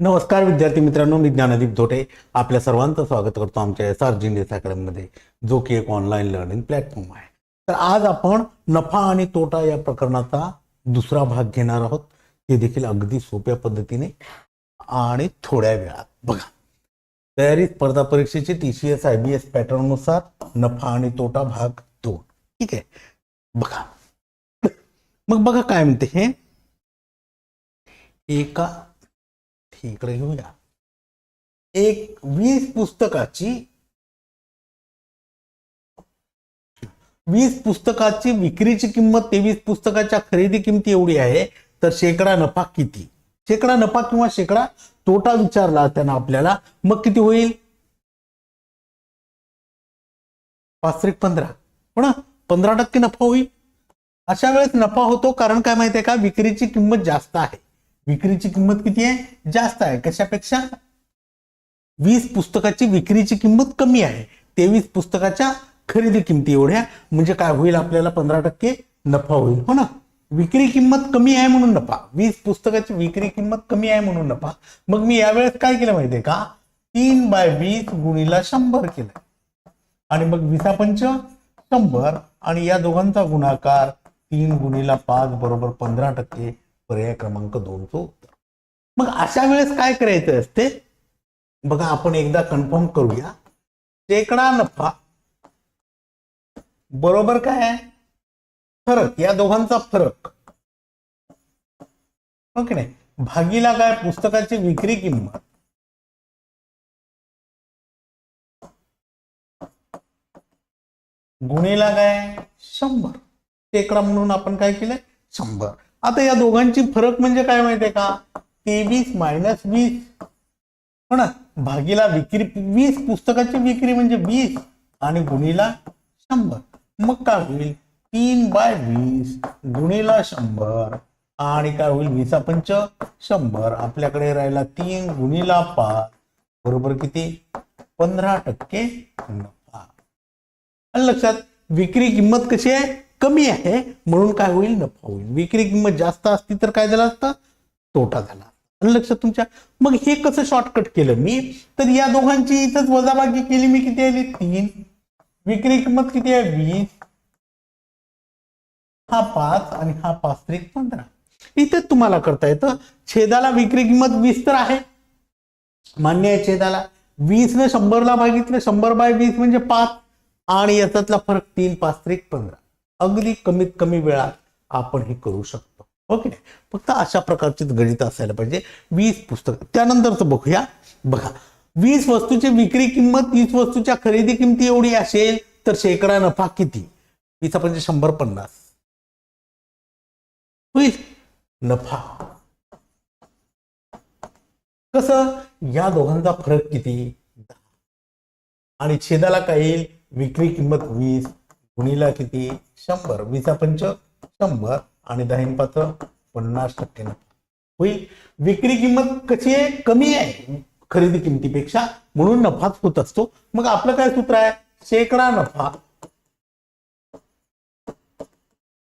नमस्कार विद्यार्थी मित्रांनो मी ज्ञानदीप धोटे. आपल्या सर्वांचं स्वागत करतो आमच्या एस आर जीनियस अकॅडमीमध्ये जो की एक ऑनलाईन लर्निंग प्लॅटफॉर्म आहे. तर आज आपण नफा आणि तोटा या प्रकरणाचा दुसरा भाग घेणार आहोत. ते देखील अगदी सोप्या पद्धतीने आणि थोड्या वेळात. बघा. तयारी स्पर्धा परीक्षेचे T C S I B S पॅटर्ननुसार नफा आणि तोटा भाग दोन. ठीक आहे? बघा. मग बघा काय म्हणते हे. एका इकडे घेऊया. एक वीस पुस्तकाची वीस पुस्तकाची विक्रीची किंमत तेवीस पुस्तकाच्या खरेदी किमती एवढी आहे. तर शेकडा नफा किती? शेकडा नफा किंवा शेकडा तोटा विचारला त्यांना आपल्याला. मग किती होईल? पाच त्रिक पंधरा. हो ना? पंधरा टक्के नफा होईल. अशा वेळेस नफा होतो कारण काय माहितीये का? विक्रीची किंमत जास्त आहे. विक्रीची किंमत किती आहे? जास्त आहे. कशापेक्षा? वीस पुस्तकाची विक्रीची किंमत कमी आहे. तेवीस पुस्तकाच्या खरेदी किमती एवढ्या. म्हणजे काय होईल आपल्याला? पंधरा टक्के नफा होईल. हो ना? विक्री किंमत कमी आहे म्हणून नफा. वीस पुस्तकाची विक्री किंमत कमी आहे म्हणून नफा. मग मी यावेळेस काय केलं माहितीये का? तीन बाय वीस गुणीला शंभर केलं आणि मग विसापंच शंभर. आणि या दोघांचा गुणाकार तीन गुणीला पाच बरोबर पंधरा टक्के. पर्याय क्रमांक दोनचं उत्तर. मग अशा वेळेस काय करायचं असते? बघा आपण एकदा कन्फर्म करूया. शेकडा नफा बरोबर काय आहे? फरक या दोघांचा फरक. हो ओके नाही? भागीला काय? पुस्तकाची विक्री किंमत. गुणीला काय? शंभर. शेकडा म्हणून आपण काय केलंय? शंभर. आता या दोघांची फरक म्हणजे काय माहितीये का? तेवीस मायनस वीस. हो ना? भागीला विक्री वीस पुस्तकाची विक्री म्हणजे वीस आणि गुणीला शंभर. मग काय होईल? तीन बाय वीस गुणीला शंभर आणि काय होईल? वीसा पंच शंभर. आपल्याकडे राहिला तीन गुणीला पाच. बरोबर किती? पंधरा टक्के नफा. लक्षात विक्री किंमत कशी आहे? कमी आहे म्हणून काय होईल? नफा होईल. विक्री किंमत जास्त असती तर काय झालं असतं? तोटा झाला. आणि लक्षात तुमच्या मग हे कसं शॉर्टकट केलं? मी तर या दोघांची इथंच वजाबाकी केली. मी किती आली तीन. विक्री किंमत किती आहे? वीस. हा पाच आणि हा पाच त्रिक पंधरा. इथेच तुम्हाला करता येतं. छेदाला विक्री किंमत वीस तर आहे. मान्य आहे छेदाला. वीस ने शंभरला भागितलं. शंभर बाय वीस म्हणजे पाच. आणि याच्यातला फरक तीन पाच त्रिक पंधरा. अगदी कमीत कमी वेळात आपण हे करू शकतो. हो ओके फक्त अशा प्रकारची गणित असायला पाहिजे. वीस पुस्तक. त्यानंतरच बघूया. बघा. वीस वस्तूची विक्री किंमत वीस वस्तूच्या खरेदी किमती एवढी असेल तर शेकडा नफा किती? वीस म्हणजे शंभर पन्नास. होईल नफा. कसं? या दोघांचा फरक किती? आणि छेदाला काय येईल? विक्री किंमत वीस. गुणीला किती? शंभर. वीचा पंच शंभर. आणि दहा पाच पन्नास टक्के नफा. होईल. विक्री किंमत कशी आहे? कमी आहे. खरेदी किमतीपेक्षा. म्हणून नफाच होत असतो. मग आपलं काय सूत्र आहे? शेकडा नफा.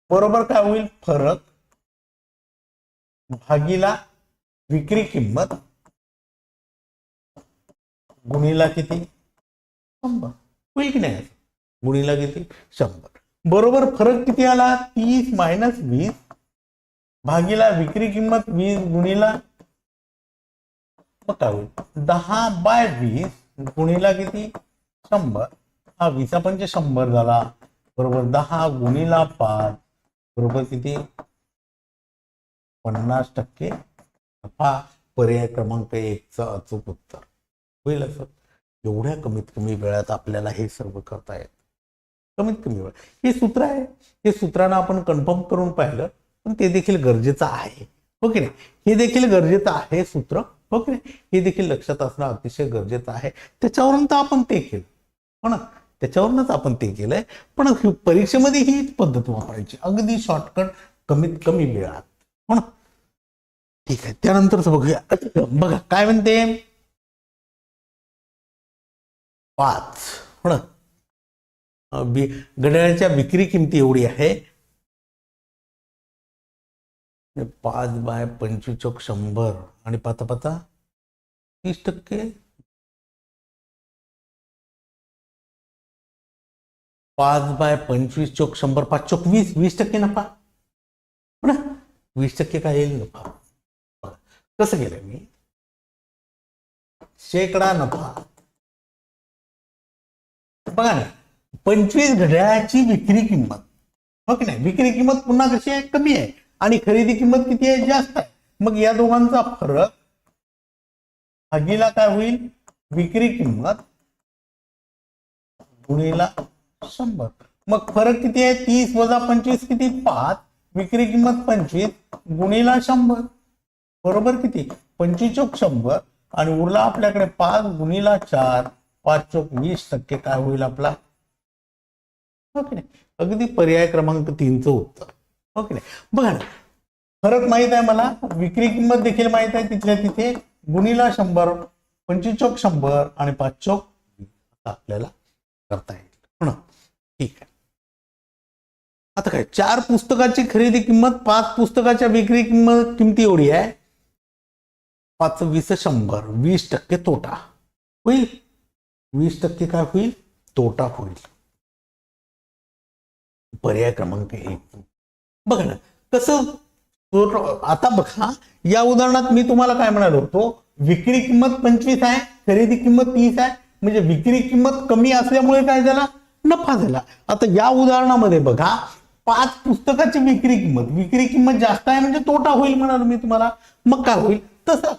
बरोबर काय होईल? फरक. भागीला विक्री किंमत. गुणीला किती? शंभर. होईल की नाही? गुणीला किती? शंभर. बरोबर फरक किती आला? तीस मायनस वीस भागीला विक्री किंमत वीस गुणीला मग काय होईल. दहा बाय वीस गुणीला किती? शंभर. हा वीसा पंच शंभर झाला बरोबर दहा गुणीला पाच बरोबर किती? पन्नास टक्के नफा पर्याय क्रमांक एकचं अचूक उत्तर. होईल असं? एवढ्या कमीत कमी वेळात आपल्याला हे सर्व करता येत. कमीत कमी वेळ हे सूत्र आहे. हे सूत्रानं आपण कन्फर्म करून पाहिलं पण ते देखील गरजेचं आहे. हो की नाही? हे देखील गरजेचं आहे सूत्र. हो की नाही? हे देखील लक्षात असणं अतिशय गरजेचं आहे. त्याच्यावरून तर आपण ते केलं. हो ना? त्याच्यावरूनच आपण ते केलंय. पण परीक्षेमध्ये हीच पद्धत वापरायची. अगदी शॉर्टकट कमीत कमी वेळात. हो ना? ठीक आहे. त्यानंतरच बघूया. बघा काय म्हणते? पाच. हो ना? बी- घड्याळाच्या विक्री किमती एवढी आहे. पाच बाय पंचवीस चौक शंभर. आणि पाता पाता तीस टक्के. पाच बाय पंचवीस चोक शंभर. पाच चोक वीस. वीस टक्के नफा. हो ना? वीस टक्के काय येईल नफा? कसं केलं मी? शेकडा नफा. बघा ना. पंचवीस घड्याळाची विक्री किंमत. हो की नाही? विक्री किंमत पुन्हा कशी आहे? कमी आहे. आणि खरेदी किंमत किती आहे? जास्त आहे. मग या दोघांचा फरक भागीला काय होईल? विक्री किंमत गुणीला शंभर. मग फरक किती आहे? तीस वजा पंचवीस किती? पाच. विक्री किंमत पंचवीस गुणीला शंभर. बरोबर किती? पंचवीस चौक शंभर. आणि उरला आपल्याकडे पाच गुणीला चार. पाच चौक वीस. टक्के काय होईल आपला? हो की नाही? अगदी पर्याय क्रमांक तीनचं उत्तर. हो की नाही? बघा ना फरक माहीत आहे मला? विक्री किंमत देखील माहीत आहे तिथल्या तिथे. गुणीला शंभर पंचवीस चौक शंभर आणि पाच चौक आपल्याला करता येईल. हो म्हणून ठीक आहे. आता काय? चार पुस्तकाची खरेदी किंमत पाच पुस्तकाच्या विक्री किंमत किमती एवढी आहे. पाच वीस शंभर. वीस टक्के तोटा. होईल? वीस टक्के काय होईल? तोटा होईल. पर्याय क्रमांक एक. बघा ना कसं आता बघा या उदाहरणात मी तुम्हाला काय म्हणालो होतो? विक्री किंमत पंचवीस आहे खरेदी किंमत तीस आहे. म्हणजे विक्री किंमत कमी असल्यामुळे काय झाला? नफा झाला. आता या उदाहरणामध्ये बघा पाच पुस्तकाची विक्री किंमत. विक्री किंमत जास्त आहे म्हणजे तोटा होईल म्हणालो मी तुम्हाला. मग काय होईल? तसं.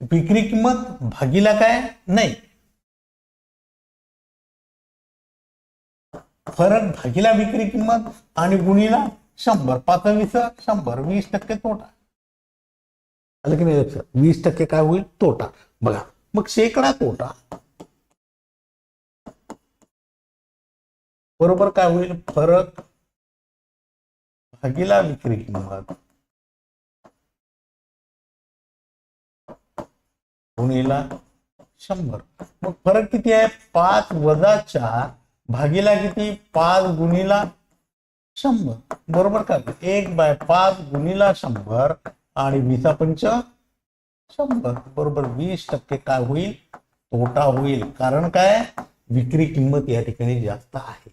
विक्री किंमत भागीला काय? नाही. फरक भागीला विक्री किंमत आणि गुणीला शंभर. पाच वीस शंभर. वीस टक्के तोटा. आलं की नाही लक्षात वीस टक्के काय होईल? तोटा. बघा. मग शेकडा तोटा. बरोबर काय होईल? फरक भागीला विक्री किंमत. गुणीला शंभर. मग फरक किती आहे? पाच वजा चार भागीला किती? पाच गुणीला शंभर. बरोबर का? एक बाय पाच गुणीला शंभर आणि वीसा पंच शंभर. बरोबर. वीस टक्के काय होईल? तोटा होईल. कारण काय? विक्री किंमत या ठिकाणी जास्त आहे.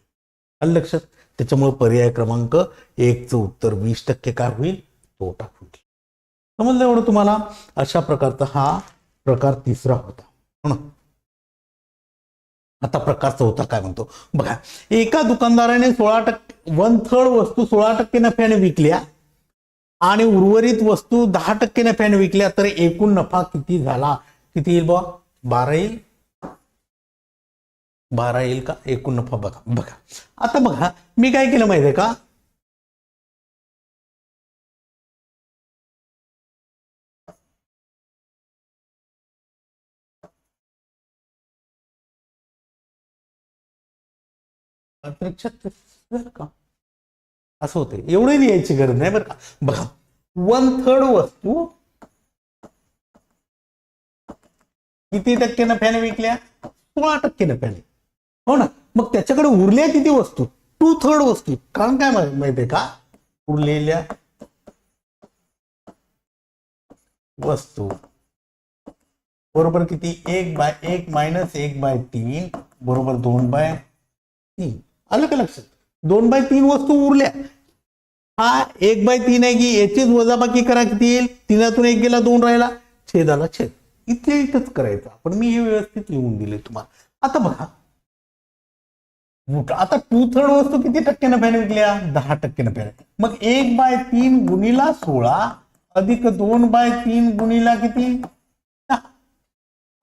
लक्षात? त्याच्यामुळे पर्याय क्रमांक एकचं उत्तर वीस टक्के काय होईल? तोटा होईल. समजलं एवढं तुम्हाला? अशा प्रकारचा हा प्रकार तिसरा होता. आता प्रकार चौथा काय म्हणतो? बघा एका दुकानदाराने सोळा टक्के वन थर्ड वस्तू सोळा टक्के नफ्याने विकल्या आणि उर्वरित वस्तू दहा टक्के नफ्याने विकल्या तर एकूण नफा किती झाला? किती येईल बा बारा येईल? बारा येईल का? एकूण नफा बघा बघा. आता बघा मी काय केलं माहितीये का? का. असं होते एवढे लिहायची गरज नाही बरं का. बघा वन थर्ड वस्तू किती टक्के नफ्याने विकल्या? सोळा टक्के नफ्याने हो ना? मग त्याच्याकडे उरल्या किती वस्तू? टू थर्ड वस्तू. कारण काय माहितीये का? उरलेल्या वस्तू. बरोबर किती? एक बाय एक मायनस एक बाय तीन बरोबर दोन बाय तीन. आलं का लक्षात दोन बाय तीन वस्तू उरल्या. हा एक बाय तीन आहे की याचीच वजाबाकी करा किती येईल? तीनातून एक गेला दोन राहिला. छेदाला छेद. इथे इथंच करायचं. पण मी हे व्यवस्थित लिहून दिले तुम्हाला. आता बघा. आता टू थर्ड वस्तू किती टक्क्यानं पॅन विकल्या दहा टक्के पॅन मग एक बाय तीन गुणीला सोळा अधिक दोन बाय तीन गुणीला किती?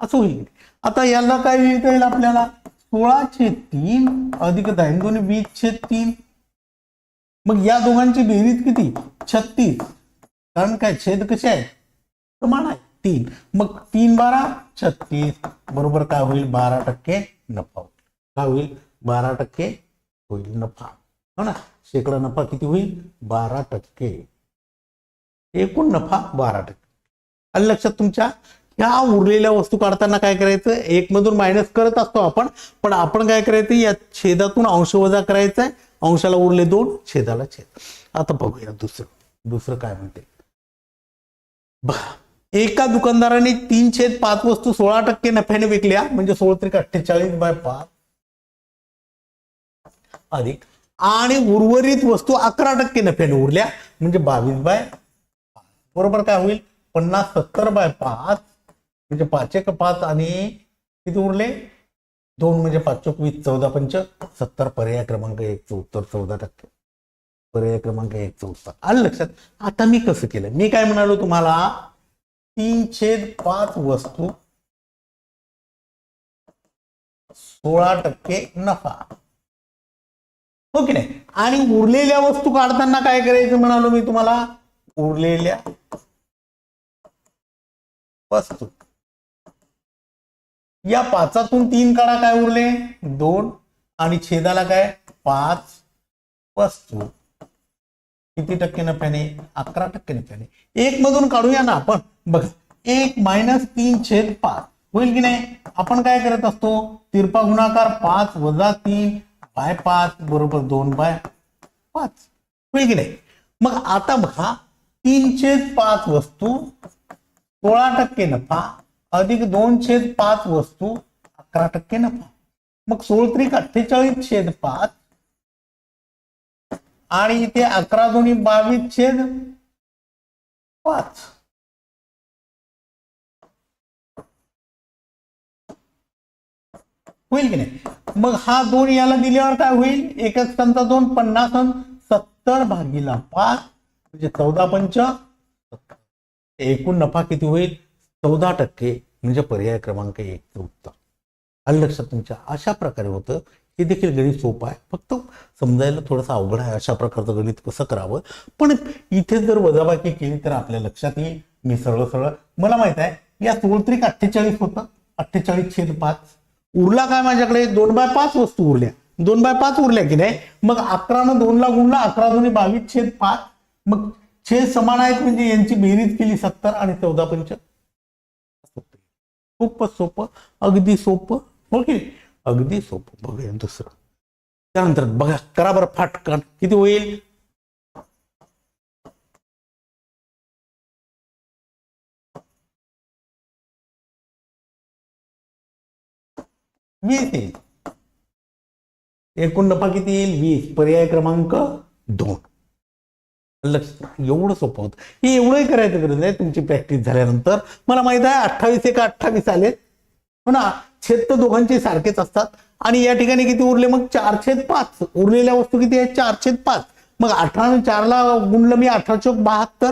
असं होईल. आता याला काय लिहिता येईल आपल्याला? सोळा छेद तीन अधिक दहा दोन्ही वीस छेद तीन. मग या दोघांची बेरीज किती? छत्तीस. कारण काय? छेद कसे आहेत? समान आहे. तीन. मग तीन बारा छत्तीस. बरोबर काय होईल? बारा टक्के नफा होईल. काय होईल? बारा टक्के होईल नफा. हो ना? शेकडा नफा किती होईल? बारा टक्के. एकूण नफा बारा टक्के. आलं लक्षात तुमच्या ह्या उरलेल्या वस्तू काढताना काय करायचं? एक मधून मायनस करत असतो आपण. पण आपण काय करायचं? या छेदातून अंश वजा करायचा आहे अंशाला उरले दोन छेदाला छेद. आता बघूया दुसरं. दुसरं काय म्हणते? बघा. एका दुकानदाराने तीन छेद पाच वस्तू सोळा टक्के नफ्याने विकल्या. म्हणजे सोळा त्रिक अठ्ठेचाळीस बाय पाच. अधिक. आणि उर्वरित वस्तू अकरा टक्के नफ्याने उरल्या. म्हणजे बावीस बाय बरोबर काय होईल? पन्नास सत्तर बाय पाच. म्हणजे पाच एक पाच आणि किती उरले? दोन म्हणजे पाच चोक वीस चौदा पंच सत्तर पर्याय क्रमांक एकचं उत्तर चौदा टक्के. पर्याय क्रमांक एक उत्तर आलं लक्षात? आता मी कसं केलं? मी काय म्हणालो तुम्हाला? तीन छेद पाच वस्तू सोळा टक्के नफा. हो की नाही? आणि उरलेल्या वस्तू काढताना काय करायचं म्हणालो मी तुम्हाला? उरलेल्या वस्तू. या पाचातून तीन काढा काय उरले? दोन. आणि छेदाला काय? पाच. वस्तू. किती टक्के नफ्याने अकरा टक्के नफ्याने एक मधून काढूया ना आपण. बघा एक मायनस तीन छेद पाच. होईल की नाही? आपण काय करत असतो? तिरपा गुणाकार पाच वजा तीन बाय पाच बरोबर दोन बाय पाच. होईल की नाही? मग आता बघा तीन छेद पाच वस्तू सोळा टक्के नफा अधिक दोन छेद पाच वस्तू अकरा टक्के नफा. मग सोळत्रिक अठ्ठेचाळीस छेद पाच आणि इथे अकरा दोन्ही बावीस छेद पाच. होईल की नाही? मग हा दोन याला दिल्यावर काय होईल? एकच टनचा दोन पन्नास टन सत्तर भागीला पाच म्हणजे चौदा पंच एकूण नफा किती होईल? चौदा टक्के. म्हणजे पर्याय क्रमांक एक उत्तर. आलं लक्षात तुमच्या अशा प्रकारे होतं हे देखील गणित सोपं आहे. फक्त समजायला थोडंसं अवघड आहे अशा प्रकारचं गणित कसं करावं? पण इथे जर वजाबाकी केली तर आपल्या लक्षात येईल. मी सरळ सरळ मला माहीत आहे या सोळत्रिक अठ्ठेचाळीस होतं. अठ्ठेचाळीस छेद पाच. उरला काय माझ्याकडे? दोन बाय पाच वस्तू उरल्या. दोन बाय पाच उरल्या की नाही? मग अकरानं दोनला गुणला अकरा दोन्ही बावीस छेद पाच. मग छेद समान आहेत म्हणजे यांची बेरीज केली सत्तर आणि चौदा पंच खूपच सोपं अगदी सोपं हो की अगदी सोपं. बघूया दुसरं. त्यानंतर बघा करा बरं फाटकन किती होईल? वीस येईल. एकूण नफा किती येईल? वीस. पर्याय क्रमांक दोन. एवढं सोपं होतं. हे एवढंही करायचं गरज नाही. तुमची प्रॅक्टिस झाल्यानंतर मला माहीत आहे अठ्ठावीस एक अठ्ठावीस आले. हो ना? छेद तर दोघांचे सारखेच असतात. आणि या ठिकाणी किती उरले? मग चार छेद पाच. उरलेल्या वस्तू किती आहेत? चार छेद पाच. मग अठरा चारला गुणलं मी अठरा चौक बहात्तर.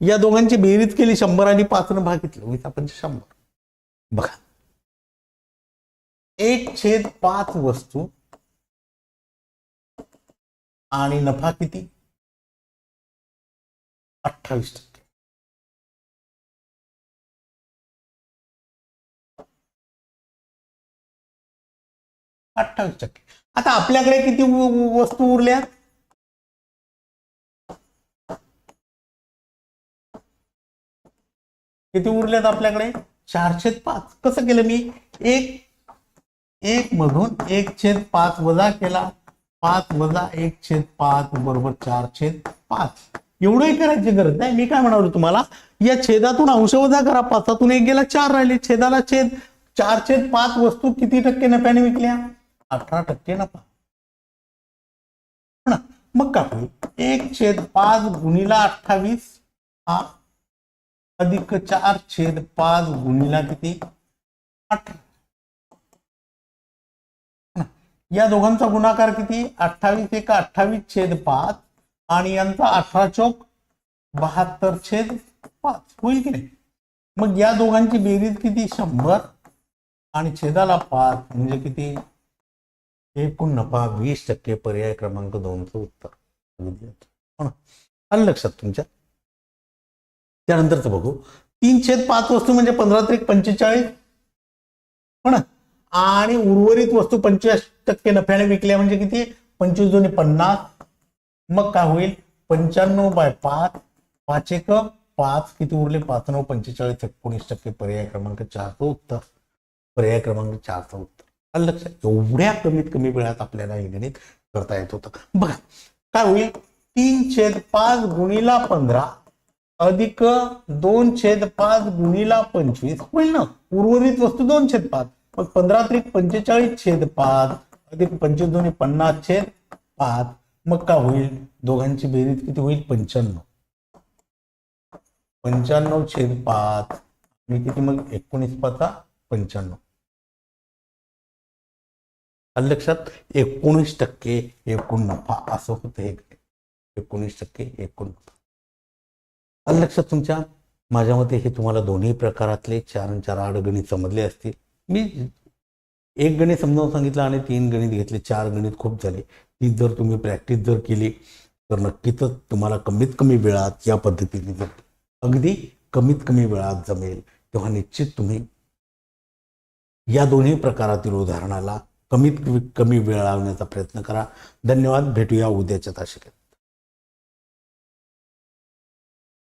या दोघांची बेरीज केली शंभर आणि पाच न भागितलं. वीस आपण शंभर. बघा. एक छेद पाच वस्तू आणि नफा किती? अठ्ठावीस टक्के. अठ्ठावीस टक्के. आता आपल्याकडे किती वस्तू उरल्या? किती उरल्यात आपल्याकडे? चारशे पाच. कसं केलं मी? एक एक मधून एक छेद पाच वजा केला. पाच वजा एक छेद पाच बरोबर चार छेद पाच. एवढंही करायची गरज नाही. मी काय म्हणालो तुम्हाला? या छेदातून अंश वजा करा. पाचातून एक गेला चार राहिले. छेदाला छेद चार छेद पाच वस्तू किती टक्के नफ्याने विकल्या? अठरा टक्के नफा. हो मग का होईल? एक छेद पाच गुणीला अठ्ठावीस हा अधिक चार छेद पाच गुणीला किती? अठरा. हो या दोघांचा गुणाकार किती? अठ्ठावीस एक अठ्ठावीस छेद पाच आणि यांचा अठरा चौक बहात्तर छेद पाच. होईल की नाही? मग या दोघांची बेरीज किती? शंभर. आणि छेदाला पाच म्हणजे किती? एकूण नफा वीस टक्के पर्याय क्रमांक दोनचं उत्तर. आलं लक्षात तुमच्या? त्यानंतरच बघू. तीन छेद पाच वस्तू म्हणजे पंधरा त्रिक पंचेचाळीस. हो ना? आणि उर्वरित वस्तू पंचवीस टक्के नफ्याने विकल्या म्हणजे किती? पंचवीस दोन्ही पन्नास. मग काय होईल? पंच्याण्णव बाय पाच पाच एक पाच किती उरले? पाच नऊ पंचेचाळीस एकोणीस टक्के पर्याय क्रमांक चारचं उत्तर. पर्याय क्रमांक चारचं उत्तर. लक्षात एवढ्या कमीत कमी वेळात आपल्याला हे गणित करता येत होतं. बघा काय होईल? तीन छेद पाच गुणीला पंधरा अधिक दोन छेद पाच गुणीला पंचवीस होईल ना? उर्वरित वस्तू दोन छेद पाच. मग पंधरा त्रिक पंचेचाळीस छेद पाच अधिक पंचवीस दोन्ही पन्नास छेद पाच. मग काय होईल? दोघांची बेरीज किती होईल? पंच्याण्णव. पंच्याण्णव छेद पाच आणि किती मग? एकोणीस पाचा पंच्याण्णव. आलं लक्षात? एकोणीस टक्के एकूण नफा. असं होतं हे. एकोणीस टक्के एकूण नफा. आलं लक्षात तुमच्या? माझ्या मते हे तुम्हाला दोन्ही प्रकारातले चार आणि चार आठ गणित समजले असतील. मी एक गणित समजावून सांगितलं आणि तीन गणित घेतले. चार गणित खूप झाले. ती जर तुम्ही प्रॅक्टिस जर केली तर नक्कीच तुम्हाला कमीत कमी वेळात या पद्धतीने जर अगदी कमीत कमी वेळात जमेल तेव्हा निश्चित तुम्ही या दोन्ही प्रकारातील उदाहरणाला कमीत कमी वेळ लावण्याचा प्रयत्न करा. धन्यवाद. भेटूया उद्याच्या तासिकेत.